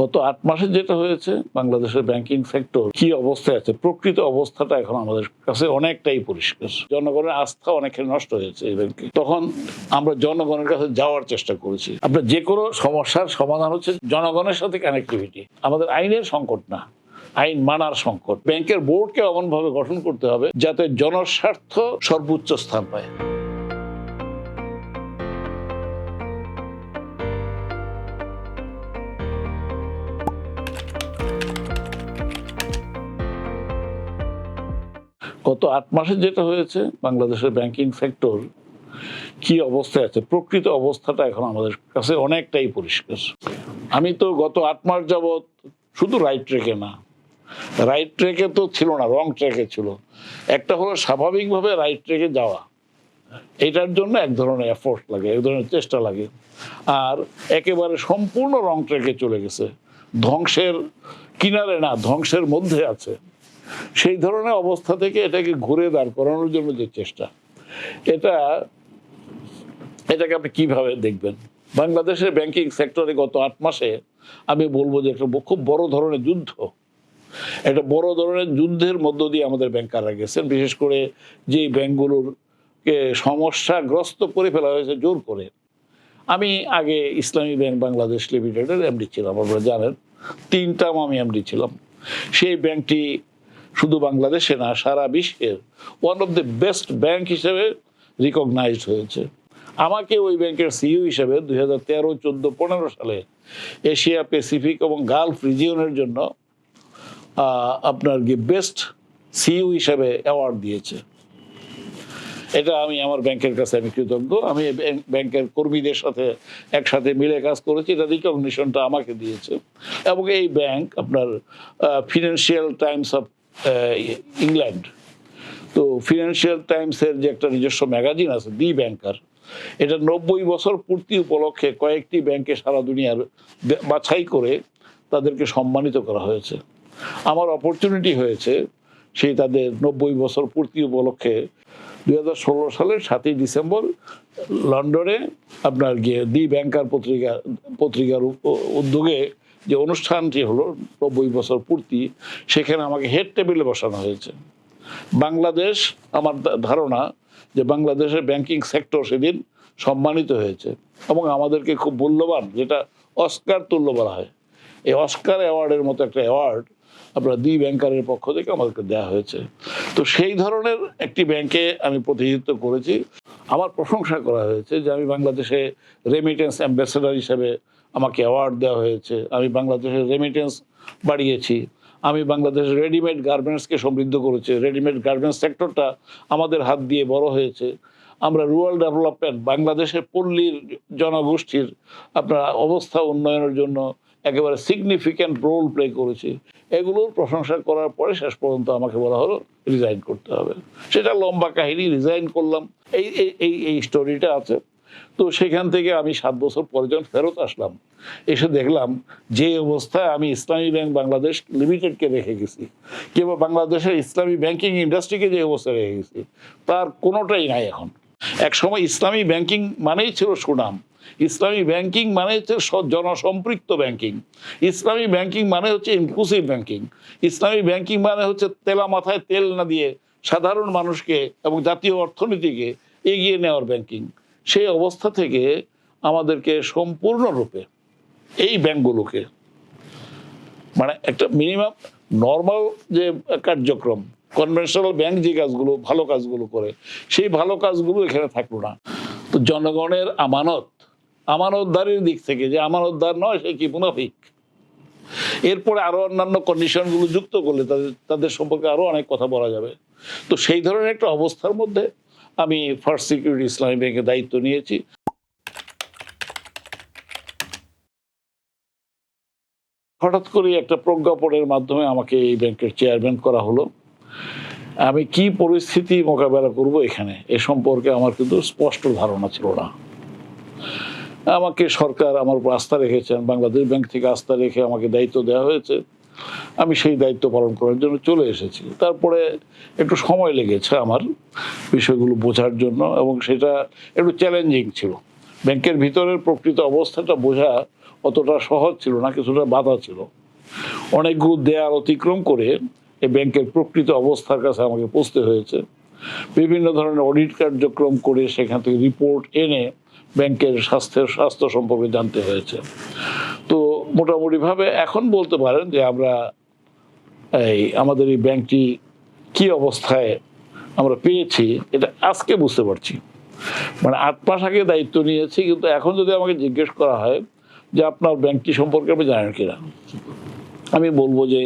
গত আট মাসে যেটা হয়েছে, বাংলাদেশের ব্যাংকিং সেক্টর কি অবস্থায় আছে, প্রকৃত অবস্থাটা এখন আমাদের কাছে অনেকটাই পরিষ্কার। জনগণের আস্থা অনেকখানি নষ্ট হয়েছে এই ব্যাংকে তখন আমরা জনগণের কাছে যাওয়ার চেষ্টা করেছি। আপনার যে কোনো সমস্যার সমাধান হচ্ছে জনগণের সাথে কানেক্টিভিটি আমাদের আইনের সংকট না, আইন মানার সংকট। ব্যাংকের বোর্ডকে এমনভাবে গঠন করতে হবে যাতে জনস্বার্থ সর্বোচ্চ স্থান পায়। গত আট মাসে যেটা হয়েছে, বাংলাদেশের ব্যাংকিং সেক্টর কি অবস্থায় আছে, প্রকৃত অবস্থাটা এখন আমাদের কাছে অনেকটাই পরিষ্কার। আমি তো গত আট মাস যাবৎ শুধু রাইট ট্রেকে না রাইট ট্রেকে তো ছিল না রং ট্রেকে ছিল। একটা হলো স্বাভাবিকভাবে রাইট ট্রেকে যাওয়া, এটার জন্য এক ধরনের এফোর্ট লাগে, এক ধরনের চেষ্টা লাগে। আর একেবারে সম্পূর্ণ রং ট্রেকে চলে গেছে, ধ্বংসের কিনারে না, ধ্বংসের মধ্যে আছে। সেই ধরনের অবস্থা থেকে এটাকে ঘুরে দাঁড় করানোর জন্য যে চেষ্টা, এটা, এটাকে আপনি কীভাবে দেখবেন? বাংলাদেশের ব্যাংকিং সেক্টরে গত আট মাসে আমি বলব যে একটা খুব বড় ধরনের যুদ্ধ। একটা বড় ধরনের যুদ্ধের মধ্য দিয়ে আমাদের ব্যাংকাররা গেছেন, বিশেষ করে যেই ব্যাংকগুলোর কে সমস্যাগ্রস্ত করে ফেলা হয়েছে জোর করে। আমি আগে ইসলামী ব্যাংক বাংলাদেশ লিমিটেডের এমডি ছিলাম, আপনারা জানেন। তিনটাম আমি এমডি ছিলাম। সেই ব্যাংকটি শুধু বাংলাদেশে না, সারা বিশ্বের one of the best bank হিসেবে রিকগনাইজড হয়েছে। আমাকে ওই ব্যাংকের সিইও হিসেবে দুই হাজার তেরো, চোদ্দ, পনেরো সালে এশিয়া প্যাসিফিক এবং গালফ রিজিয়নের জন্য আপনার কি বেস্ট সিইও হিসেবে অ্যাওয়ার্ড দিয়েছে। এটা আমি আমার ব্যাংকের কাছে আমি কৃতজ্ঞ। আমি ব্যাংক- ব্যাংকের কর্মীদের সাথে একসাথে মিলে কাজ করেছি, এটা রিকগনিশনটা আমাকে দিয়েছে। এবং এই ব্যাংক আপনার ফিনান্সিয়াল টাইমস অফ ইংল্যান্ড। তো ফিনান্সিয়াল টাইমসের যে একটা নিজস্ব ম্যাগাজিন আছে, দি ব্যাংকার, এটা নব্বই বছর পূর্তি উপলক্ষে কয়েকটি ব্যাংকে সারা দুনিয়ার বাছাই করে তাদেরকে সম্মানিত করা হয়েছে। আমার অপরচুনিটি হয়েছে সেই তাদের নব্বই বছর পূর্তি উপলক্ষে দুই হাজার ষোলো সালের সাতই ডিসেম্বর লন্ডনে আপনার গিয়ে দি ব্যাংকার পত্রিকা, পত্রিকার উদ্যোগে যে অনুষ্ঠানটি হলো নব্বই বছর পূর্তি, সেখানে আমাকে হেড টেবিলে বসানো হয়েছে। বাংলাদেশ, আমার ধারণা যে বাংলাদেশের ব্যাংকিং সেক্টর সেদিন সম্মানিত হয়েছে এবং আমাদেরকে খুব মূল্যবান, যেটা অস্কার তুল্য বলা হয়। এই অস্কার অ্যাওয়ার্ডের মতো একটা অ্যাওয়ার্ড আপনার দি ব্যাংকারের পক্ষ থেকে আমাদেরকে দেওয়া হয়েছে। তো সেই ধরনের একটি ব্যাংকে আমি প্রতিনিধিত্ব করেছি। আমার প্রশংসা করা হয়েছে যে আমি বাংলাদেশে রেমিটেন্স অ্যাম্বাসেডার হিসেবে আমাকে অ্যাওয়ার্ড দেওয়া হয়েছে। আমি বাংলাদেশের রেমিটেন্স বাড়িয়েছি। আমি বাংলাদেশের রেডিমেড গার্মেন্টসকে সমৃদ্ধ করেছি। রেডিমেড গার্মেন্টস সেক্টরটা আমাদের হাত দিয়ে বড় হয়েছে। আমরা রুরাল ডেভেলপমেন্ট বাংলাদেশের পল্লীর জনগোষ্ঠীর আপনার অবস্থা উন্নয়নের জন্য একেবারে সিগনিফিক্যান্ট রোল প্লে করেছি। এগুলোর প্রশংসা করার পরে শেষ পর্যন্ত আমাকে বলা হলো রিজাইন করতে হবে। সেটা লম্বা কাহিনী রিজাইন করলাম। এই, এই- এই স্টোরিটা আছে। তো সেখান থেকে আমি সাত বছর পরে যখন ফেরত আসলাম, এসে দেখলাম যে অবস্থায় আমি ইসলামী ব্যাংক বাংলাদেশ লিমিটেডকে রেখে গেছি। কিংবা বাংলাদেশের ইসলামী ব্যাংকিং ইন্ডাস্ট্রিকে যে অবস্থায় রেখে গেছি, তার কোনোটাই নাই এখন। এক সময় ইসলামী ব্যাংকিং মানেই ছিল সুনাম, ইসলামী ব্যাংকিং মানে হচ্ছে জনসম্পৃক্ত ব্যাংকিং, ইসলামী ব্যাংকিং মানে হচ্ছে ইনক্লুসিভ ব্যাংকিং, ইসলামী ব্যাংকিং মানে হচ্ছে তেলা মাথায় তেল না দিয়ে সাধারণ মানুষকে এবং জাতীয় অর্থনীতিকে এগিয়ে নেওয়ার ব্যাংকিং। সেই অবস্থা থেকে আমাদেরকে সম্পূর্ণরূপে এই ব্যাংকগুলোকে মানে একটা মিনিমাম নর্মাল যে কার্যক্রম কনভেনশনাল ব্যাংক যে কাজগুলো, ভালো কাজগুলো করে, সেই ভালো কাজগুলো এখানে থাকল না। তো জনগণের আমানত, আমানতদারির দিক থেকে যে আমানতদার নয়, সে কি মুনাফিক? এরপরে আরও অন্যান্য কন্ডিশনগুলো যুক্ত করলে তাদের তাদের সম্পর্কে আরও অনেক কথা বলা যাবে। তো সেই ধরনের একটা অবস্থার মধ্যে আমি ফার্স্ট সিকিউরিটি ইসলামী ব্যাংকের দায়িত্ব নিয়েছি। হঠাৎ করে একটা প্রজ্ঞাপনের মাধ্যমে আমাকে এই ব্যাংকের চেয়ারম্যান করা হলো। আমি কি পরিস্থিতি মোকাবেলা করব এখানে? এ সম্পর্কে আমার কিন্তু স্পষ্ট ধারণা ছিল না। আমাকে সরকার আমার উপর আস্থা রেখেছেন, বাংলাদেশ ব্যাংক থেকে আস্থা রেখে আমাকে দায়িত্ব দেওয়া হয়েছে। আমি সেই দায়িত্ব পালন করার জন্য চলে এসেছি। তারপরে একটু সময় লেগেছে আমার বিষয়গুলো বোঝার জন্য এবং সেটা একটু চ্যালেঞ্জিং ছিল। ব্যাংকের ভিতরের প্রকৃত অবস্থাটা বোঝা অতটা সহজ ছিল না, কিছুটা বাধা ছিল। অনেকগুলো দেয়াল অতিক্রম করে এই ব্যাংকের প্রকৃত অবস্থার কাছে আমাকে পৌঁছতে হয়েছে। বিভিন্ন ধরনের অডিট কার্যক্রম করে সেখান থেকে রিপোর্ট এনে ব্যাংকের স্বাস্থ্যের, স্বাস্থ্য সম্পর্কে জানতে হয়েছে। মোটামুটিভাবে এখন বলতে পারেন যে আমরা এই আমাদের এই ব্যাংকটি কি অবস্থায় আমরা পেয়েছি, এটা আজকে বুঝতে পারছি। মানে আট মাস আগে দায়িত্ব নিয়েছি, কিন্তু এখন যদি আমাকে জিজ্ঞেস করা হয় যে আপনার ব্যাংকটি সম্পর্কে আপনি জানেন কিনা? আমি বলব যে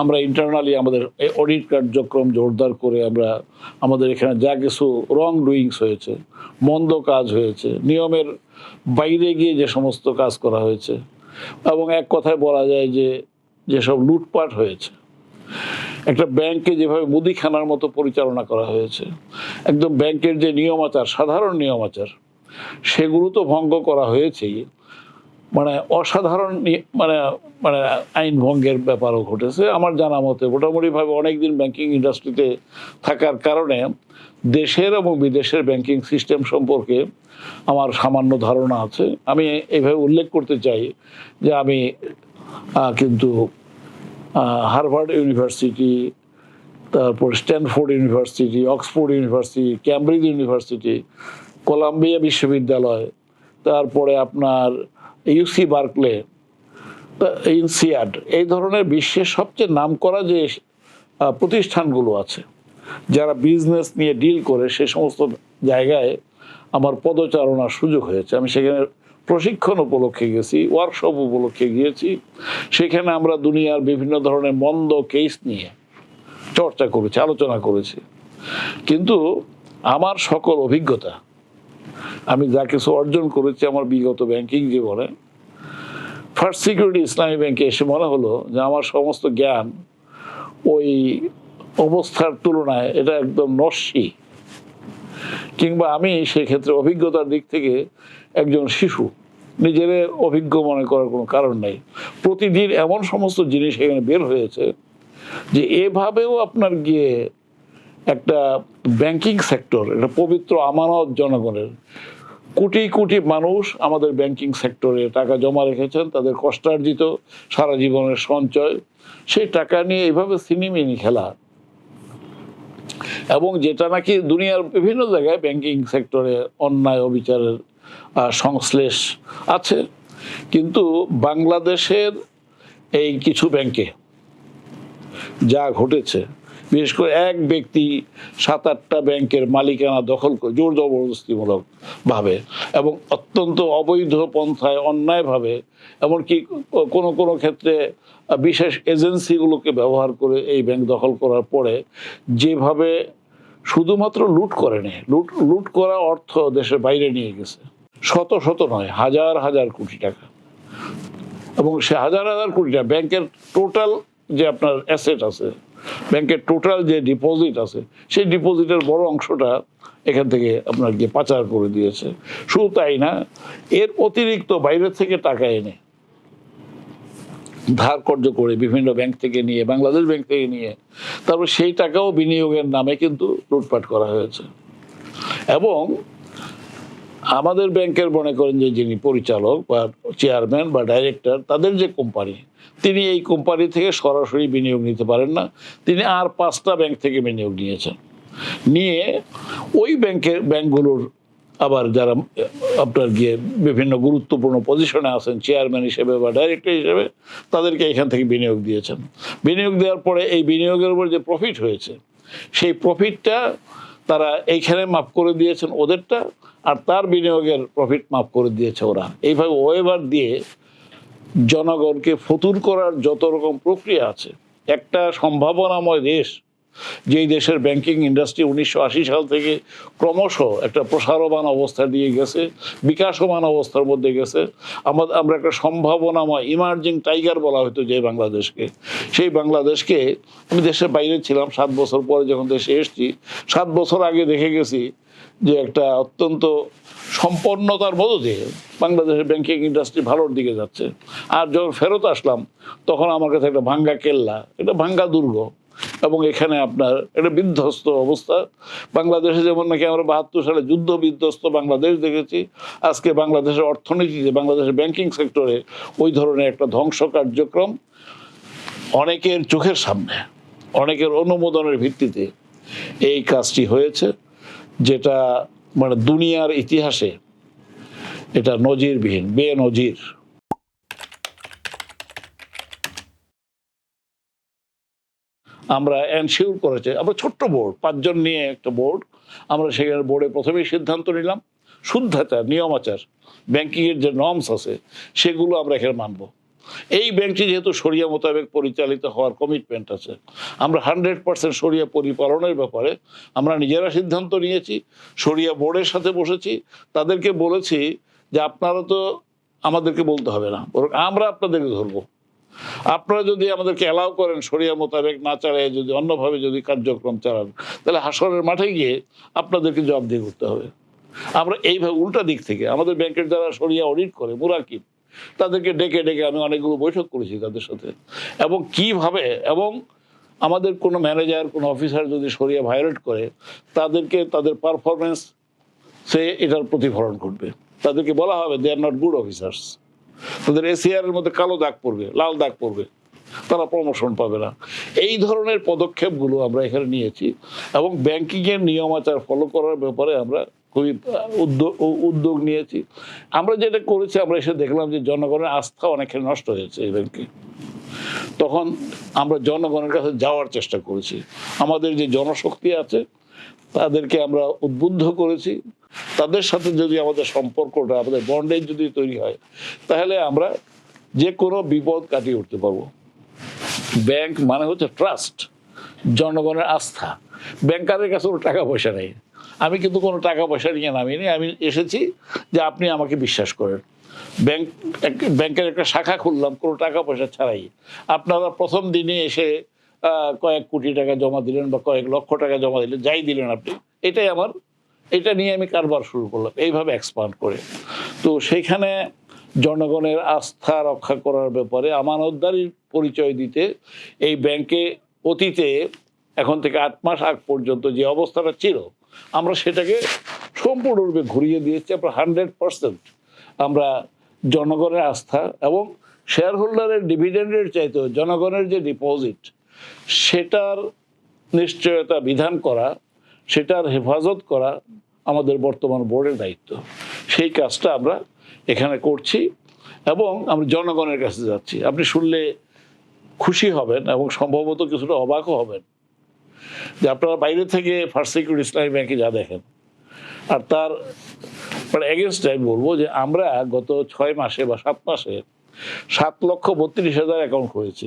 আমরা ইন্টারনালি আমাদের অডিট কার্যক্রম জোরদার করে আমরা আমাদের এখানে যা কিছু রং ডুইংস হয়েছে, মন্দ কাজ হয়েছে, নিয়মের বাইরে গিয়ে যে সমস্ত কাজ করা হয়েছে এবং এক কথায় বলা যায় যে যেসব লুটপাট হয়েছে, একটা ব্যাংকে যেভাবে মুদিখানার মতো পরিচালনা করা হয়েছে, একদম ব্যাংকের যে নিয়মাচার, সাধারণ নিয়মাচার, সেগুলো তো ভঙ্গ করা হয়েছেই। মানে অসাধারণ মানে মানে আইন ভঙ্গের ব্যাপারও ঘটেছে। আমার জানা মতে মোটামুটিভাবে অনেকদিন ব্যাংকিং ইন্ডাস্ট্রিতে থাকার কারণে দেশের এবং বিদেশের ব্যাংকিং সিস্টেম সম্পর্কে আমার সামান্য ধারণা আছে। আমি এইভাবে উল্লেখ করতে চাই যে আমি কিন্তু হার্ভার্ড ইউনিভার্সিটি, তারপর Stanford university, Oxford university, Cambridge university, Columbia বিশ্ববিদ্যালয়, তারপরে আপনার ইউসি বার্কলে ইনসিয়াড এই ধরনের বিশ্বের সবচেয়ে নামকরা যে প্রতিষ্ঠানগুলো আছে, যারা বিজনেস নিয়ে ডিল করে, সে সমস্ত জায়গায় আমার পদচারণার সুযোগ হয়েছে। আমি সেখানে প্রশিক্ষণ উপলক্ষে গেছি ওয়ার্কশপ উপলক্ষে গিয়েছি। সেখানে আমরা দুনিয়ার বিভিন্ন ধরনের মন্দ কেস নিয়ে চর্চা করেছি, আলোচনা করেছি। কিন্তু আমার সকল অভিজ্ঞতা আমি যা কিছু অর্জন করেছি আমার বিগত ব্যাংকিং জীবনে ফার্স্ট সিকিউরিটি ইসলামী ব্যাংকে এসে মনে হলো যে আমার সমস্ত জ্ঞান ওই অবস্থার তুলনায় এটা একদম নস্যি। কিংবা আমি সেক্ষেত্রে অভিজ্ঞতার দিক থেকে একজন শিশু, নিজের অভিজ্ঞ মনে করার কোনো কারণ নেই। প্রতিদিন এমন সমস্ত জিনিস এখানে বের হয়েছে যে এভাবেও আপনার গিয়ে একটা ব্যাংকিং সেক্টর এটা পবিত্র আমানত জনগণের। কোটি কোটি মানুষ আমাদের ব্যাংকিং সেক্টরে টাকা জমা রেখেছেন, তাদের কষ্টার্জিত সারা জীবনের সঞ্চয়। সেই টাকা নিয়ে এইভাবে সিনেমিনি খেলা। এবং যেটা নাকি দুনিয়ার বিভিন্ন জায়গায় ব্যাংকিং সেক্টরে অন্যায় অবিচারের সংশ্লেষ আছে। কিন্তু বাংলাদেশের এই কিছু ব্যাংকে যা ঘটেছে বিশেষ করে এক ব্যক্তি সাত আটটা ব্যাংকের মালিকানা দখল করে জোর জবরদস্তিমূলক ভাবে এবং অত্যন্ত অবৈধ পন্থায় অন্যায়ভাবে এমনকি কোনো কোনো ক্ষেত্রে বিশেষ এজেন্সিগুলোকে ব্যবহার করে এই ব্যাংক দখল করার পরে যেভাবে শুধুমাত্র লুট করেনি, লুট লুট করা অর্থ দেশের বাইরে নিয়ে গেছে। শত শত নয়, হাজার হাজার কোটি টাকা। এবং সে হাজার হাজার কোটি টাকা, ব্যাংকের টোটাল যে আপনার অ্যাসেট আছে ব্যাংকের টোটাল যে ডিপোজিট আছে, সেই ডিপোজিটের বড় অংশটা এখান থেকে আপনার গিয়ে পাচার করে দিয়েছে। শুধু তাই না, এর অতিরিক্ত বাইরের থেকে টাকা এনে ধার কর্য করে বিভিন্ন ব্যাংক থেকে নিয়ে, বাংলাদেশ ব্যাংক থেকে নিয়ে, তারপর সেই টাকাও বিনিয়োগের নামে কিন্তু লুটপাট করা হয়েছে। এবং আমাদের ব্যাংকের মনে করেন যে যিনি পরিচালক বা চেয়ারম্যান বা ডাইরেক্টর, তাদের যে কোম্পানি, তিনি এই কোম্পানি থেকে সরাসরি বিনিয়োগ নিতে পারেন না। তিনি আর পাঁচটা ব্যাংক থেকে বিনিয়োগ নিয়েছেন। নিয়ে ওই ব্যাংকের, ব্যাংকগুলোর আবার যারা আপনার গিয়ে বিভিন্ন গুরুত্বপূর্ণ পজিশনে আছেন, চেয়ারম্যান হিসেবে বা ডাইরেক্টর হিসেবে, তাদেরকে এখান থেকে বিনিয়োগ দিয়েছেন। বিনিয়োগ দেওয়ার পরে এই বিনিয়োগের উপর যে প্রফিট হয়েছে, সেই প্রফিটটা তারা এইখানে মাফ করে দিয়েছেন ওদেরটা আর তার বিনিয়োগের প্রফিট মাফ করে দিয়েছে ওরা। এইভাবে ওয়েভার দিয়ে জনগণকে ফতুর করার যত রকম প্রক্রিয়া আছে, একটা সম্ভাবনাময় দেশ যেই দেশের ব্যাংকিং ইন্ডাস্ট্রি উনিশশো আশি সাল থেকে ক্রমশ একটা প্রসারমান অবস্থা দিয়ে গেছে, বিকাশমান অবস্থার মধ্যে গেছে। আমাদের আমরা একটা সম্ভাবনাময় ইমার্জিং টাইগার বলা হতো যে বাংলাদেশকে। সেই বাংলাদেশকে আমি দেশের বাইরে ছিলাম সাত বছর পরে যখন দেশে এসেছি, সাত বছর আগে দেখে গেছি যে একটা অত্যন্ত সম্পন্নতার দিয়ে বাংলাদেশের ব্যাংকিং ইন্ডাস্ট্রি ভালোর দিকে যাচ্ছে। আর যখন ফেরত আসলাম, তখন আমার কাছে একটা ভাঙ্গা কেল্লা, একটা ভাঙ্গা দুর্গ। এবং এখানে আপনার একটা বিধ্বস্ত অবস্থা। বাংলাদেশে যেমন নাকি আমরা বাহাত্তর সালে যুদ্ধ বিধ্বস্ত বাংলাদেশ দেখেছি, আজকে বাংলাদেশের অর্থনীতিতে বাংলাদেশের ব্যাংকিং সেক্টরে ওই ধরনের একটা ধ্বংস কার্যক্রম অনেকের চোখের সামনে, অনেকের অনুমোদনের ভিত্তিতে এই কাজটি হয়েছে, যেটা মানে দুনিয়ার ইতিহাসে এটা নজিরবিহীন বে নজির আমরা এনশিওর করেছে। আমরা ছোট্ট বোর্ড পাঁচজন নিয়ে একটা বোর্ড আমরা সেখানে বোর্ডে প্রথমেই সিদ্ধান্ত নিলাম, শুদ্ধাচার, নিয়মাচার ব্যাংকিংয়ের যে নর্মস আছে, সেগুলো আমরা এখানে মানব। এই ব্যাংকটি যেহেতু সরিয়া মোতাবেক পরিচালিত হওয়ার কমিটমেন্ট আছে, আমরা হান্ড্রেড পার্সেন্ট সরিয়া পরিপালনের ব্যাপারে আমরা নিজেরা সিদ্ধান্ত নিয়েছি সরিয়া বোর্ডের সাথে বসেছি, তাদেরকে বলেছি যে আপনারা তো আমাদেরকে বলতে হবে না, বরং আমরা আপনাদেরকে ধরবো। আপনারা যদি আমাদেরকে অ্যালাউ করেন সরিয়া মোতাবেক না চালায়, যদি অন্যভাবে যদি কার্যক্রম চালান, তাহলে হাসরের মাঠে গিয়ে আপনাদেরকে জবাবদিহি করতে হবে। আমরা এইভাবে উল্টা দিক থেকে, আমাদের ব্যাংকের যারা সরিয়া অডিট করে, মুরাকিব, তাদেরকে ডেকে ডেকে আমি অনেকগুলো বৈঠক করেছি তাদের সাথে। এবং কীভাবে, এবং আমাদের কোনো ম্যানেজার কোনো অফিসার যদি সরিয়া ভায়োলেট করে, তাদেরকে তাদের পারফরমেন্স সে এটার প্রতিফলন করবে তাদেরকে বলা হবে they are not good officers তাদের এসিআর এর মধ্যে কালো দাগ পড়বে, লাল দাগ পড়বে, তারা প্রমোশন পাবে না। এই ধরনের পদক্ষেপগুলো আমরা এখানে নিয়েছি এবং ব্যাংকিংয়ের নিয়মাচার ফলো করার ব্যাপারে আমরা খুবই উদ্যোগ উদ্যোগ নিয়েছি। আমরা যেটা করেছি, আমরা এসে দেখলাম যে জনগণের আস্থা অনেকখানি নষ্ট হয়েছে এই ব্যাংকে তখন আমরা জনগণের কাছে যাওয়ার চেষ্টা করেছি। আমাদের যে জনশক্তি আছে তাদেরকে আমরা উদ্বুদ্ধ করেছি। তাদের সাথে যদি আমাদের সম্পর্কটা, আমাদের বন্ডেজ যদি তৈরি হয়, তাহলে আমরা যে কোনো বিপদ কাটিয়ে উঠতে পারব। ব্যাংক মানে হচ্ছে ট্রাস্ট জনগণের আস্থা। ব্যাংকারের কাছে কোনো টাকা পয়সা নেই। আমি কিন্তু কোনো টাকা পয়সা নিয়ে নামিনি। আমি এসেছি যে আপনি আমাকে বিশ্বাস করেন। ব্যাংক, ব্যাংকের একটা শাখা খুললাম, কোনো টাকা পয়সা ছাড়াই। আপনারা প্রথম দিনে এসে কয়েক কোটি টাকা জমা দিলেন বা কয়েক লক্ষ টাকা জমা দিলেন, যাই দিলেন আপনি, এটাই আমার, এটা নিয়ে আমি কারবার শুরু করলাম, এইভাবে এক্সপান্ড করে। তো সেইখানে জনগণের আস্থা রক্ষা করার ব্যাপারে আমানতদারির পরিচয় দিতে, এই ব্যাংকে অতীতে, এখন থেকে আট মাস আগ পর্যন্ত যে অবস্থাটা ছিল, আমরা সেটাকে সম্পূর্ণরূপে ঘুরিয়ে দিয়েছি, আমরা হান্ড্রেড পার্সেন্ট আমরা জনগণের আস্থা এবং শেয়ার হোল্ডারের ডিভিডেন্ডের চাইতেও, জনগণের যে ডিপোজিট সেটার নিশ্চয়তা বিধান করা, সেটার হেফাজত করা আমাদের বর্তমান বোর্ডের দায়িত্ব। সেই কাজটা আমরা এখানে করছি এবং আমরা জনগণের কাছে যাচ্ছি। আপনি শুনলে খুশি হবেন এবং সম্ভবত কিছুটা অবাকও হবেন যে আপনারা বাইরে থেকে ফার্স্ট সিকিউরিটি ইসলামী ব্যাংকে যা দেখেন, আর তার মানে এগেনস্ট আমি বলব যে আমরা গত ছয় মাসে বা সাত মাসে সাত লক্ষ বত্রিশ হাজার অ্যাকাউন্ট করেছি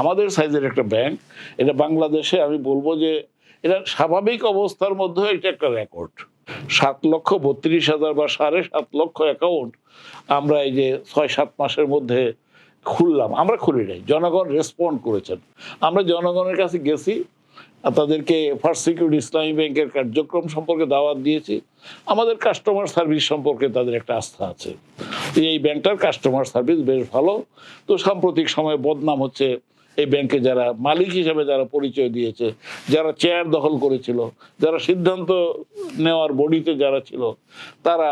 আমাদের সাইজের একটা ব্যাংক, এটা বাংলাদেশে আমি বলব যে এটা স্বাভাবিক অবস্থার মধ্যে এটা একটা রেকর্ড সাত লক্ষ বত্রিশ হাজার বা সাড়ে সাত লক্ষ অ্যাকাউন্ট আমরা এই যে ছয় সাত মাসের মধ্যে খুললাম। আমরা খুলি নাই, জনগণ রেসপন্ড করেছেন। আমরা জনগণের কাছে গেছি তাদেরকে ফার্স্ট সিকিউরিটি ইসলামী ব্যাংকের কার্যক্রম সম্পর্কে দাওয়াত দিয়েছি। আমাদের কাস্টমার সার্ভিস সম্পর্কে তাদের একটা আস্থা আছে। এই ব্যাংকটার কাস্টমার সার্ভিস বেশ ভালো। তো সাম্প্রতিক সময়ে বদনাম হচ্ছে এই ব্যাংকে যারা মালিক হিসেবে যারা পরিচয় দিয়েছে, যারা চেয়ার দখল করেছিল, যারা সিদ্ধান্ত নেওয়ার বডিতে যারা ছিল, তারা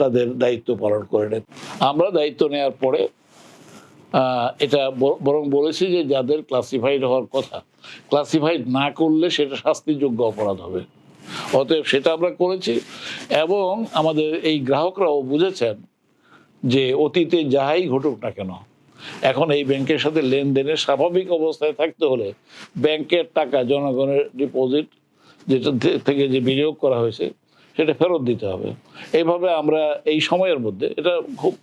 তাদের দায়িত্ব পালন করে নেন আমরা দায়িত্ব নেওয়ার পরে এটা বরং বলেছি যে যাদের ক্লাসিফাইড হওয়ার কথা ক্লাসিফাইড না করলে সেটা শাস্তিযোগ্য অপরাধ হবে। অতএব সেটা আমরা করেছি এবং আমাদের এই গ্রাহকরাও বুঝেছেন যে অতীতে যাহাই ঘটুক না কেন, এখন এই ব্যাংকের সাথে লেনদেনের স্বাভাবিক অবস্থায় থাকতে হলে ব্যাংকের টাকা জনগণের ডিপোজিট যেটা থেকে যে বিনিয়োগ করা হয়েছে সেটা ফেরত দিতে হবে। এইভাবে আমরা এই সময়ের মধ্যে, এটা খুব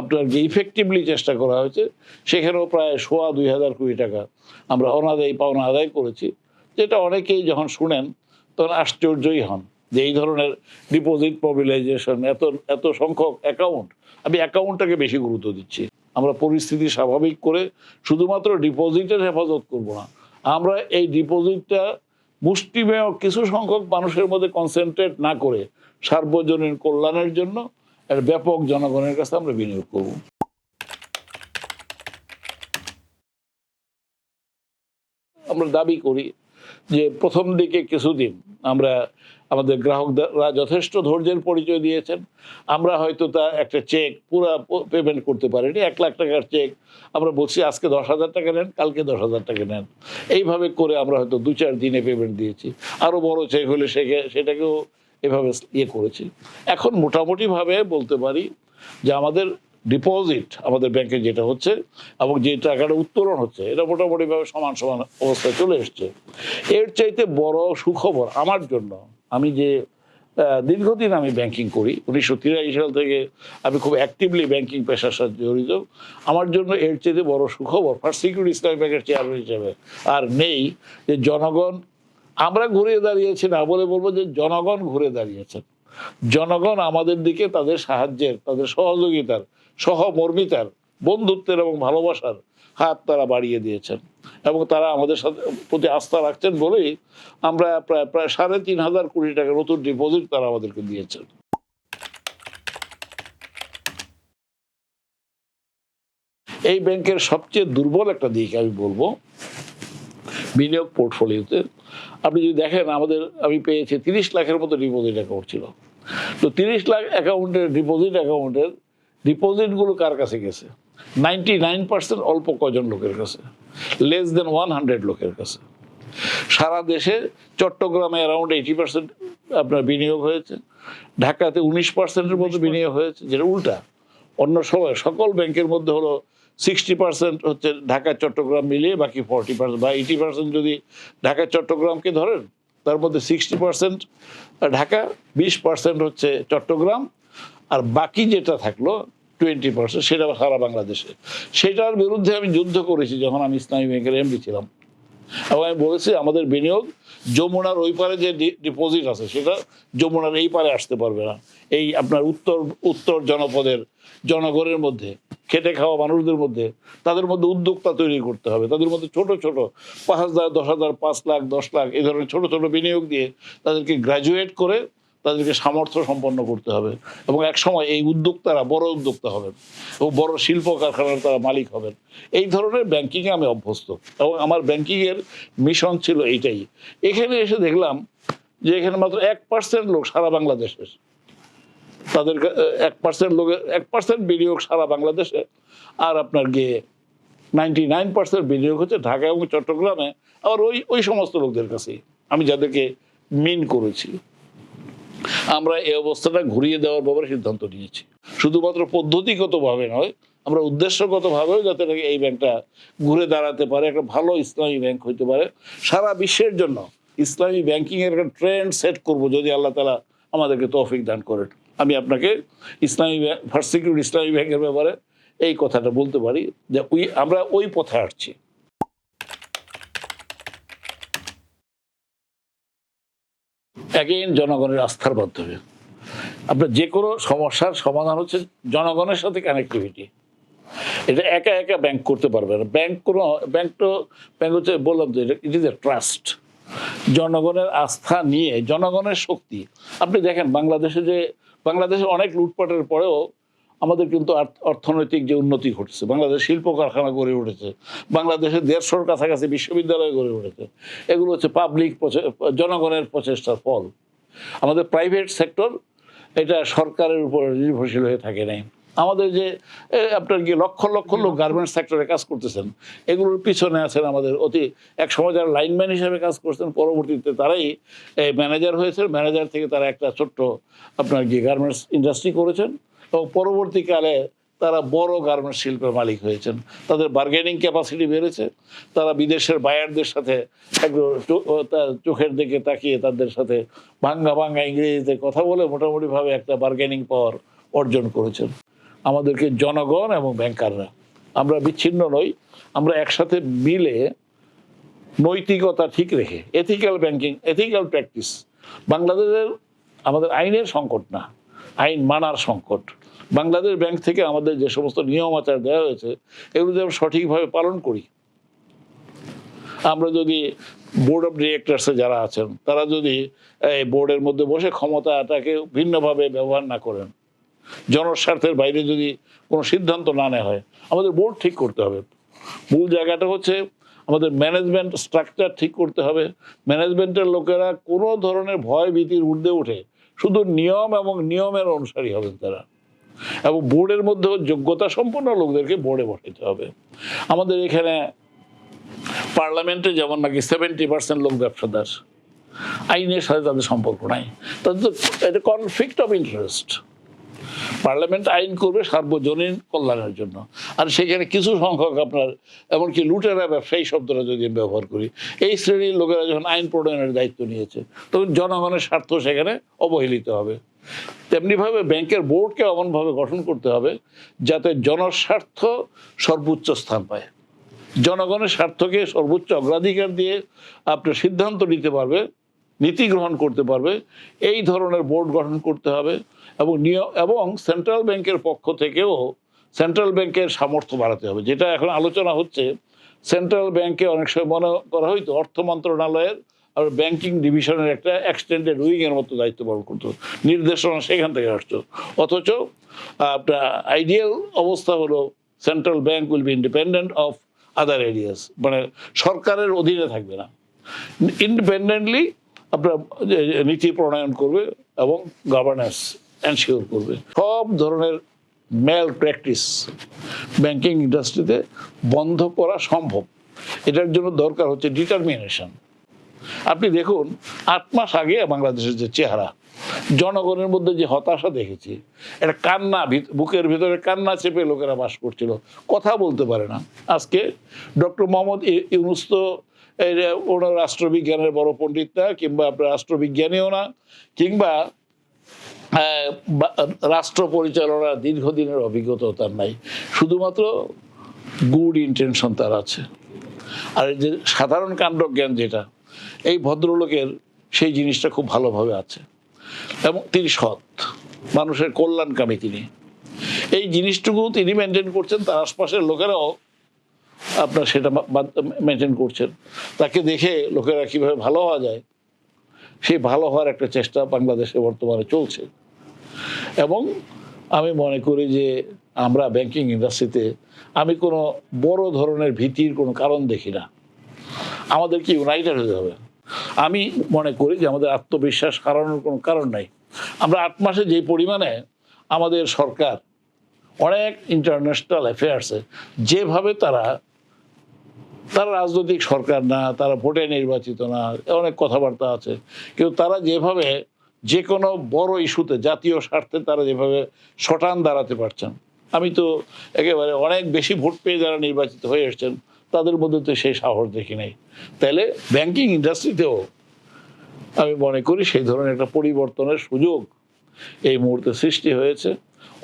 আপনার যে ইফেক্টিভলি চেষ্টা করা হয়েছে। সেখানেও প্রায় সোয়া দুই হাজার কোটি টাকা আমরা অনাদায়ী, পাওনা আদায় করেছি। যেটা অনেকেই যখন শুনেন, তখন আশ্চর্যই হন যে এই ধরনের ডিপোজিট মোবিলাইজেশন এত এত সংখ্যক অ্যাকাউন্ট আমি অ্যাকাউন্টটাকে বেশি গুরুত্ব দিচ্ছি। আমরা পরিস্থিতি স্বাভাবিক করে শুধুমাত্র ডিপোজিটের হেফাজত করব না। আমরা এই ডিপোজিটটা মুষ্টিমেয় কিছু সংখ্যক মানুষের মধ্যে কনসেন্ট্রেট না করে সার্বজনীন কল্যাণের জন্য এর ব্যাপক জনগণের কাছে আমরা বিনিয়োগ করব। আমরা দাবি করি যে প্রথম দিকে কিছুদিন আমরা আমাদের গ্রাহকরা যথেষ্ট ধৈর্যের পরিচয় দিয়েছেন। আমরা হয়তো তা একটা চেক পুরো পেমেন্ট করতে পারিনি, এক লাখ টাকার চেক আমরা বলছি, আজকে দশ হাজার টাকা নেন, কালকে দশ হাজার টাকা নেন। এইভাবে করে আমরা হয়তো দু চার দিনে পেমেন্ট দিয়েছি। আরও বড় চেক হলে সেকে- সেটাকেও এভাবে ইয়ে করেছি। এখন মোটামুটিভাবে বলতে পারি যে আমাদের ডিপোজিট আমাদের ব্যাংকে যেটা হচ্ছে এবং যে টাকাটা উত্তোলন হচ্ছে, এটা মোটামুটিভাবে সমান সমান অবস্থায় চলে এসছে। এর চাইতে বড় সুখবর আমার জন্য, আমি যে দীর্ঘদিন আমি ব্যাংকিং করি, উনিশশো তিরাশি সাল থেকে আমি খুব অ্যাক্টিভলি ব্যাংকিং পেশার সাথে জড়িত, আমার জন্য এর চাইতে বড় সুখবর ফার্স্ট সিকিউরিটি ইসলামী ব্যাংকের চেয়ারম্যান হিসেবে আর নেই যে জনগণ, আমরা ঘুরে দাঁড়িয়েছি না বলে বলব যে জনগণ ঘুরে দাঁড়িয়েছেন। জনগণ আমাদের দিকে তাদের সাহায্যের, তাদের সহযোগিতার, সহমর্মিতার, বন্ধুত্বের এবং ভালোবাসার হাত তারা বাড়িয়ে দিয়েছেন। এবং তারা আমাদের সাথে প্রতি আস্থা রাখছেন বলেই আমরা প্রায় প্রায় সাড়ে তিন হাজার কোটি টাকা নতুন ডিপোজিট তারা আমাদেরকে দিয়েছেন। এই ব্যাংকের সবচেয়ে দুর্বল একটা দিক আমি বলব, বিনিয়োগ পোর্টফোলিওতে আপনি যদি দেখেন আমাদের, আমি পেয়েছি তিরিশ লাখের মতো ডিপোজিট অ্যাকাউন্ট ছিল। তো তিরিশ লাখ অ্যাকাউন্টের ডিপোজিট অ্যাকাউন্টের ডিপোজিটগুলো কার কাছে গেছে? নাইনটি নাইন পার্সেন্ট অল্প কজন লোকের কাছে? লেস দেন ওয়ান হান্ড্রেড লোকের কাছে। সারা দেশে চট্টগ্রামে অ্যারাউন্ড এইটি পার্সেন্ট আপনার বিনিয়োগ হয়েছে। ঢাকাতে উনিশ পার্সেন্টের মতো বিনিয়োগ হয়েছে যেটা উল্টা। অন্য সময় সকল ব্যাংকের মধ্যে হলো সিক্সটি পার্সেন্ট হচ্ছে ঢাকা চট্টগ্রাম মিলিয়ে বাকি ফর্টি পার্সেন্ট বা এইটি পার্সেন্ট যদি ঢাকা চট্টগ্রামকে ধরেন তার মধ্যে সিক্সটি পার্সেন্ট ঢাকা, বিশ পার্সেন্ট হচ্ছে চট্টগ্রাম, আর বাকি যেটা থাকল টোয়েন্টি পার্সেন্ট সেটা সারা বাংলাদেশে। সেটার বিরুদ্ধে আমি যুদ্ধ করেছি যখন আমি ইসলামী ব্যাংকের এমডি ছিলাম। এবং আমি বলেছি, আমাদের বিনিয়োগ যমুনার ওই পারে যে ডিপোজিট আছে, সেটা যমুনার এই পারে আসতে পারবে না। এই আপনার উত্তর উত্তর জনপদের, জনগণের মধ্যে, খেটে খাওয়া মানুষদের মধ্যে, তাদের মধ্যে উদ্যোক্তা তৈরি করতে হবে। তাদের মধ্যে ছোট ছোট, পাঁচ হাজার, দশ হাজার, পাঁচ লাখ, দশ লাখ, এই ধরনের ছোট ছোট বিনিয়োগ দিয়ে তাদেরকে গ্র্যাজুয়েট করে তাদেরকে সামর্থ্য সম্পন্ন করতে হবে এবং এক সময় এই উদ্যোক্তারা বড় উদ্যোক্তা হবেন এবং বড় শিল্প কারখানার তারা মালিক হবেন। এই ধরনের ব্যাংকিংয়ে আমি অভ্যস্ত এবং আমার ব্যাংকিংয়ের মিশন ছিল এইটাই। এখানে এসে দেখলাম যে এখানে মাত্র এক পার্সেন্ট লোক সারা বাংলাদেশের। তাদের এক পার্সেন্ট লোকের এক পার্সেন্ট বিনিয়োগ সারা বাংলাদেশে। আর আপনার গিয়ে নাইনটি নাইন পার্সেন্ট বিনিয়োগ হচ্ছে ঢাকা এবং চট্টগ্রামে। আবার ওই ওই সমস্ত লোকদের কাছেই। আমি যাদেরকে মিন করেছি। আমরা এই অবস্থাটা ঘুরিয়ে দেওয়ার ব্যাপারে সিদ্ধান্ত নিয়েছি। শুধুমাত্র পদ্ধতিগতভাবে নয়, আমরা উদ্দেশ্যগতভাবেও যাতে নাকি এই ব্যাংকটা ঘুরে দাঁড়াতে পারে, একটা ভালো ইসলামী ব্যাংক হইতে পারে। সারা বিশ্বের জন্য ইসলামী ব্যাংকিং এর একটা ট্রেন্ড সেট করব যদি আল্লাহ তালা আমাদেরকে তৌফিক দান করেন। আমি আপনাকে ইসলামী ব্যাংক সিকিউরিটি ইসলামী ব্যাংকের ব্যাপারে এই কথাটা বলতে পারি যে ওই, আমরা ওই পথে হাঁটছি। অ্যাগেইন জনগণের আস্থার মাধ্যমে। আপনার যে কোনো সমস্যার সমাধান হচ্ছে জনগণের সাথে কানেক্টিভিটি এটা একা একা ব্যাংক করতে পারবে না। ব্যাংক কোনো ব্যাংক তো ব্যাংক হচ্ছে, বললাম তো ইট ইজ এ ট্রাস্ট জনগণের আস্থা নিয়ে, জনগণের শক্তি। আপনি দেখেন, বাংলাদেশে যে বাংলাদেশে অনেক লুটপাটের পরেও আমাদের কিন্তু অর্থনৈতিক যে উন্নতি ঘটছে, বাংলাদেশ শিল্প কারখানা গড়ে উঠেছে বাংলাদেশের দেড়শোর কাছাকাছি বিশ্ববিদ্যালয় গড়ে উঠেছে, এগুলো হচ্ছে পাবলিক জনগণের প্রচেষ্টার ফল। আমাদের প্রাইভেট সেক্টর এটা সরকারের উপর নির্ভরশীল হয়ে থাকে নাই। আমাদের যে আপনার কি লক্ষ লক্ষ লোক গার্মেন্টস সেক্টরে কাজ করতেছেন এগুলোর পিছনে আছেন আমাদের অতি এক সময় যারা লাইনম্যান হিসেবে কাজ করছেন পরবর্তীতে তারাই এই ম্যানেজার হয়েছে ম্যানেজার থেকে তারা একটা ছোট্ট আপনার কি গার্মেন্টস ইন্ডাস্ট্রি করেছেন এবং পরবর্তীকালে তারা বড় গার্মেন্টস শিল্পের মালিক হয়েছেন। তাদের বার্গেনিং ক্যাপাসিটি বেড়েছে তারা বিদেশের বায়ারদের সাথে চোখের দিকে তাকিয়ে তাদের সাথে ভাঙ্গা ভাঙ্গা ইংরেজিতে কথা বলে মোটামুটিভাবে একটা বার্গেনিং পাওয়ার অর্জন করেছেন। আমাদেরকে জনগণ এবং ব্যাংকাররা। আমরা বিচ্ছিন্ন নই, আমরা একসাথে মিলে নৈতিকতা ঠিক রেখে এথিক্যাল ব্যাংকিং এথিক্যাল প্র্যাকটিস বাংলাদেশের আমাদের আইনের সংকট না, আইন মানার সংকট। বাংলাদেশ ব্যাংক থেকে আমাদের যে সমস্ত নিয়ম আচার দেওয়া হয়েছে, এগুলো যদি আমরা সঠিকভাবে পালন করি। আমরা যদি বোর্ড অফ ডিরেক্টরসে যারা আছেন, তারা যদি এই বোর্ডের মধ্যে বসে ক্ষমতাটাকে ভিন্নভাবে ব্যবহার না করেন জনস্বার্থের বাইরে যদি কোনো সিদ্ধান্ত না নেওয়া হয়, আমাদের বোর্ড ঠিক করতে হবে। মূল জায়গাটা হচ্ছে আমাদের ম্যানেজমেন্ট স্ট্রাকচার ঠিক করতে হবে। ম্যানেজমেন্টের লোকেরা কোনো ধরনের ভয় ভীতির ঊর্ধ্বে উঠে শুধু নিয়ম এবং নিয়মের অনুসারী হবেন তারা। এবং বোর্ডের মধ্যেও যোগ্যতা সম্পন্ন লোকদেরকে বোর্ডে বসাইতে হবে। আমাদের এখানে পার্লামেন্টে যেমন নাকি সেভেন্টি পার্সেন্ট লোক ব্যবসাদার, আইনের সাথে তাদের সম্পর্ক নাই। তাদের তো, এটা কনফ্লিক্ট অফ ইন্টারেস্ট পার্লামেন্ট আইন করবে সার্বজনীন কল্যাণের জন্য। আর সেখানে কিছু সংখ্যক আপনার, এমনকি লুটেরা ব্যবসায়ী শব্দটা যদি ব্যবহার করি, এই শ্রেণির লোকেরা যখন আইন প্রণয়নের দায়িত্ব নিয়েছে, তখন জনগণের স্বার্থ সেখানে অবহেলিত হবে। তেমনিভাবে ব্যাংকের বোর্ডকে এমনভাবে গঠন করতে হবে, যাতে জনস্বার্থ সর্বোচ্চ স্থান পায়। জনগণের স্বার্থকে সর্বোচ্চ অগ্রাধিকার দিয়ে আপনার সিদ্ধান্ত নিতে পারবে, নীতি গ্রহণ করতে পারবে, এই ধরনের বোর্ড গঠন করতে হবে। এবং এবং সেন্ট্রাল ব্যাংকের পক্ষ থেকেও সেন্ট্রাল ব্যাংকের সামর্থ্য বাড়াতে হবে। যেটা এখন আলোচনা হচ্ছে সেন্ট্রাল ব্যাংকে অনেক সময় মনে করা হয়তো অর্থ মন্ত্রণালয়ের আর ব্যাংকিং ডিভিশনের একটা এক্সটেন্ডেড উইং এর মতো দায়িত্ব পালন করতো। নির্দেশনা সেখান থেকে আসতো। অথচ, আপনার আইডিয়াল অবস্থা হলো central bank will be independent of other areas মানে সরকারের অধীনে থাকবে না। ইন্ডিপেন্ডেন্টলি আপনার নীতি প্রণয়ন করবে এবং গভর্নেন্স এনশিওর করবে। সব ধরনের ম্যাল প্র্যাকটিস ব্যাংকিং ইন্ডাস্ট্রিতে বন্ধ করা সম্ভব। এটার জন্য দরকার হচ্ছে ডিটারমিনেশন আপনি দেখুন, আট মাস আগে বাংলাদেশের যে চেহারা, জনগণের মধ্যে যে হতাশা দেখেছি, একটা কান্না বুকের ভিতরে কান্না চেপে লোকেরা বাস করছিল। কথা বলতে পারে না। আজকে ডক্টর মোহাম্মদ ইউনুস তো ওনার রাষ্ট্রবিজ্ঞানের বড় পণ্ডিত না, কিংবা আপনার রাষ্ট্রবিজ্ঞানীও না, কিংবা রাষ্ট্র পরিচালনার দীর্ঘদিনের অভিজ্ঞতা তার নাই। শুধুমাত্র গুড ইন্টেনশন তার আছে। আর যে সাধারণ কাণ্ড জ্ঞান যেটা, এই ভদ্রলোকের সেই জিনিসটা খুব ভালোভাবে আছে। এবং তিনি সৎ, মানুষের কল্যাণকামী তিনি। এই জিনিসটুকু তিনি মেনটেন করছেন, তার আশপাশের লোকেরাও আপনার সেটা মেনটেন করছেন। তাকে দেখে লোকেরা কীভাবে ভালো হওয়া যায় সেই ভালো হওয়ার একটা চেষ্টা বাংলাদেশে বর্তমানে চলছে। এবং আমি মনে করি যে আমরা ব্যাংকিং ইন্ডাস্ট্রিতে আমি কোনো বড় ধরনের ভীতির কোনো কারণ দেখি না। আমাদেরকে ইউনাইটেড হতে হবে। আমি মনে করি যে আমাদের আত্মবিশ্বাস হারানোর কোনো কারণ নাই। আমরা আট মাসে যে পরিমাণে আমাদের সরকার, অনেক ইন্টারন্যাশনাল অ্যাফেয়ার্সে যেভাবে তারা তারা রাজনৈতিক সরকার না, তারা ভোটে নির্বাচিত না অনেক কথাবার্তা আছে। কিন্তু তারা যেভাবে যে কোনো বড় ইস্যুতে, জাতীয় স্বার্থে তারা যেভাবে শটান দাঁড়াতে পারছেন, আমি তো একেবারে অনেক বেশি ভোট পেয়ে যারা নির্বাচিত হয়ে এসছেন, তাদের মধ্যে তো সেই সাহস দেখি নাই। তাহলে ব্যাংকিং ইন্ডাস্ট্রিতেও আমি মনে করি সেই ধরনের একটা পরিবর্তনের সুযোগ এই মুহূর্তে সৃষ্টি হয়েছে।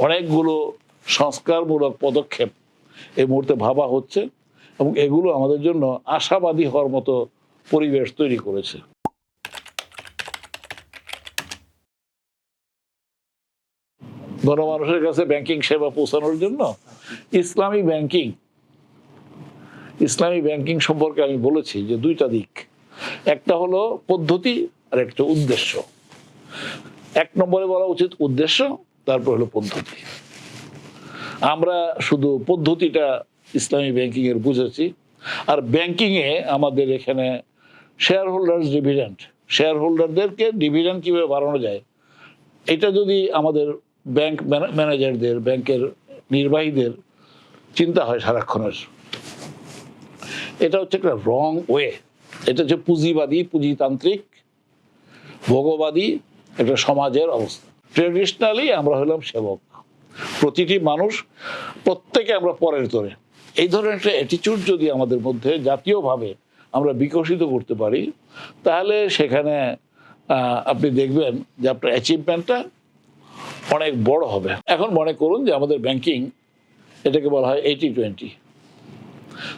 অনেকগুলো সংস্কারমূলক পদক্ষেপ এই মুহূর্তে ভাবা হচ্ছে। এবং এগুলো আমাদের জন্য আশাবাদী হওয়ার মতো পরিবেশ তৈরি করেছে। গণমানুষের কাছে ব্যাংকিং সেবা পৌঁছানোর জন্য ইসলামী ব্যাংকিং ইসলামী ব্যাংকিং সম্পর্কে আমি বলেছি যে দুইটা দিক। একটা হলো পদ্ধতি, আর একটা উদ্দেশ্য। এক নম্বরে বলা উচিত উদ্দেশ্য, তারপর হলো পদ্ধতি। আমরা শুধু পদ্ধতিটা ইসলামী ব্যাংকিং এর বুঝেছি। আর ব্যাংকিং এ আমাদের এখানে শেয়ার হোল্ডার্স ডিভিডেন্ড শেয়ার হোল্ডারদেরকে ডিভিডেন্ড কীভাবে বাড়ানো যায়, এটা যদি আমাদের ব্যাংক ম্যানেজারদের ব্যাংকের নির্বাহীদের চিন্তা হয় সারাক্ষণের। এটা হচ্ছে একটা রং ওয়ে এটা হচ্ছে পুঁজিবাদী, পুঁজিতান্ত্রিক, ভোগবাদী একটা সমাজের অবস্থা। ট্রেডিশনালি আমরা হলাম সেবক। প্রতিটি মানুষ, প্রত্যেকে আমরা পরের তরে এই ধরনের একটা অ্যাটিচিউড যদি আমাদের মধ্যে জাতীয়ভাবে আমরা বিকশিত করতে পারি, তাহলে সেখানে আপনি দেখবেন যে আপনার অ্যাচিভমেন্টটা অনেক বড় হবে। এখন মনে করুন যে আমাদের ব্যাংকিং এটাকে বলা হয় এইটি টোয়েন্টি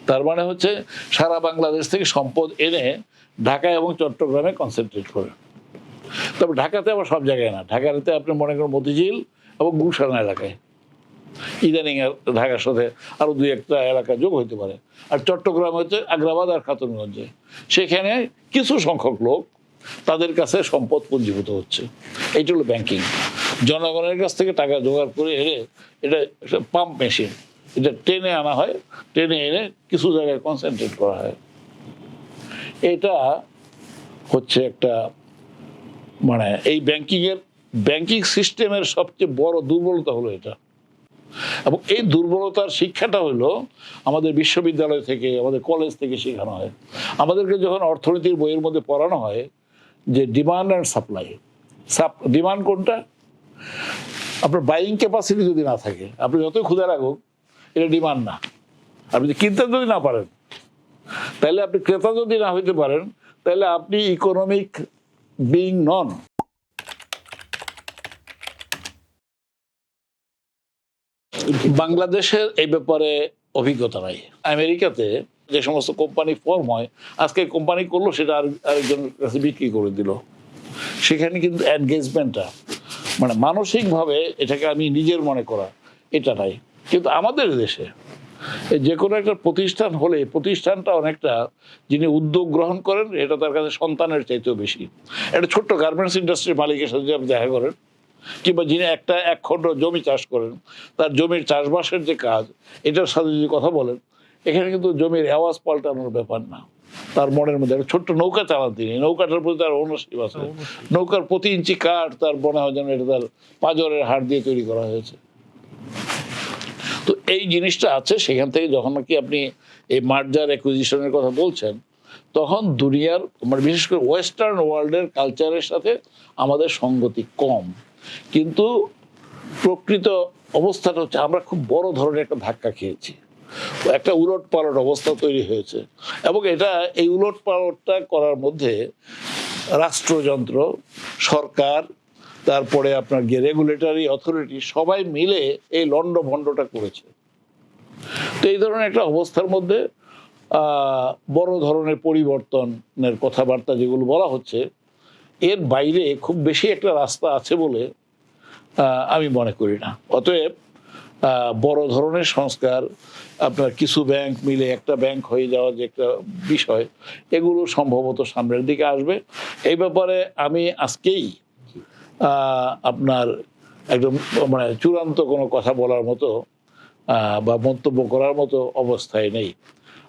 তার মানে হচ্ছে সারা বাংলাদেশ থেকে সম্পদ এনে ঢাকা এবং চট্টগ্রামে কনসেন্ট্রেট করে। তবে ঢাকাতে আবার সব জায়গায় না। ঢাকাতে আপনি মনে করেন মতিঝিল এবং গুলশান এলাকায়। ইদানিং ঢাকার সাথে আরও দুই একটা এলাকা যোগ হইতে পারে। আর চট্টগ্রাম হচ্ছে আগ্রাবাদ আর খাতুনগঞ্জে। সেখানে কিছু সংখ্যক লোক তাদের কাছে সম্পদ পুঞ্জীভূত হচ্ছে। এইটা হলো ব্যাংকিং জনগণের কাছ থেকে টাকা জোগাড় করে এনে এটা পাম্প মেশিন এটা টেনে আনা হয়। টেনে এনে কিছু জায়গায় কনসেন্ট্রেট করা হয়। এটা হচ্ছে একটা মানে এই ব্যাংকিংয়ের ব্যাংকিং সিস্টেমের সবচেয়ে বড় দুর্বলতা হলো এটা। এবং এই দুর্বলতার শিক্ষাটা হলো আমাদের বিশ্ববিদ্যালয় থেকে, আমাদের কলেজ থেকে শেখানো হয়। আমাদেরকে যখন অর্থনীতির বইয়ের মধ্যে পড়ানো হয়, যে ডিমান্ড অ্যান্ড সাপ্লাই সাপ ডিমান্ড কোনটা? আপনার বাইং ক্যাপাসিটি যদি না থাকে, আপনি যতই ক্ষুদা রাখুক এটা ডিমান্ড না। আপনি কিনতে যদি না পারেন, তাহলে আপনি ক্রেতা যদি না হইতে পারেন, তাহলে আপনি ইকোনমিক বিং নন বাংলাদেশের এই ব্যাপারে অভিজ্ঞতা নাই। আমেরিকাতে যে সমস্ত কোম্পানি ফর্ম হয়, আজকে কোম্পানি করল, সেটা আর আরেকজনের কাছে বিক্রি করে দিল। সেখানে কিন্তু এনগেজমেন্টটা মানে মানসিকভাবে এটাকে আমি নিজের মনে করা, এটা নাই। কিন্তু আমাদের দেশে যে কোনো একটা প্রতিষ্ঠান হলে প্রতিষ্ঠানটা অনেকটা যিনি উদ্যোগ গ্রহণ করেন, এটা তার কাছে সন্তানের চাইতেও বেশি। একটা ছোট্ট গার্মেন্টস ইন্ডাস্ট্রির মালিকের সাথে আপনি দেখা করেন কিংবা যিনি একটা এক খণ্ড জমি চাষ করেন তার জমির চাষবাসের যে কাজ এটার সাথে যদি কথা বলেন এখানে কিন্তু জমির আওয়াজ পাল্টানোর ব্যাপার না। তার মনের মধ্যে একটা ছোট্ট নৌকা চালান তিনি। নৌকাটার প্রতি তার ওনারশিপ আছে। নৌকার প্রতি ইঞ্চি কাঠ তার মনে হয় যেন এটা তার পাজরের হাড় দিয়ে তৈরি করা হয়েছে। তো এই জিনিসটা আছে সেখান থেকে যখন নাকি আপনি এই মার্জার অ্যাকুইজিশনের কথা বলছেন তখন দুনিয়ার মানে বিশেষ করে ওয়েস্টার্ন ওয়ার্ল্ডের কালচারের সাথে আমাদের সঙ্গতি কম। কিন্তু প্রকৃত অবস্থাটা হচ্ছে আমরা খুব বড় ধরনের একটা ধাক্কা খেয়েছি। একটা উলট পালট অবস্থা তৈরি হয়েছে এবং এটা এই উলট পালটটা করার মধ্যে রাষ্ট্রযন্ত্র, সরকার, তারপরে আপনার গিয়ে রেগুলেটরি অথরিটি সবাই মিলে এই লন্ড ভণ্ডটা করেছে। তো এই ধরনের একটা অবস্থার মধ্যে বড় ধরনের পরিবর্তনের কথাবার্তা যেগুলো বলা হচ্ছে এর বাইরে খুব বেশি একটা রাস্তা আছে বলে আমি মনে করি না। অতএব বড় ধরনের সংস্কার, আপনার কিছু ব্যাংক মিলে একটা ব্যাংক হয়ে যাওয়া যে একটা বিষয়, এগুলো সম্ভবত সামনের দিকে আসবে। এই ব্যাপারে আমি আজকেই আপনার একদম মানে চূড়ান্ত কোনো কথা বলার মতো বা মন্তব্য করার মতো অবস্থায় নেই।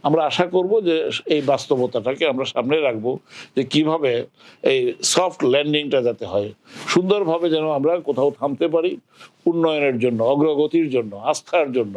আমরা আশা করব যে এই বাস্তবতাটাকে আমরা সামনে রাখব যে কীভাবে এই সফট ল্যান্ডিংটা যাতে হয়, সুন্দরভাবে যেন আমরা কোথাও থামতে পারি, উন্নয়নের জন্য, অগ্রগতির জন্য, আস্থার জন্য।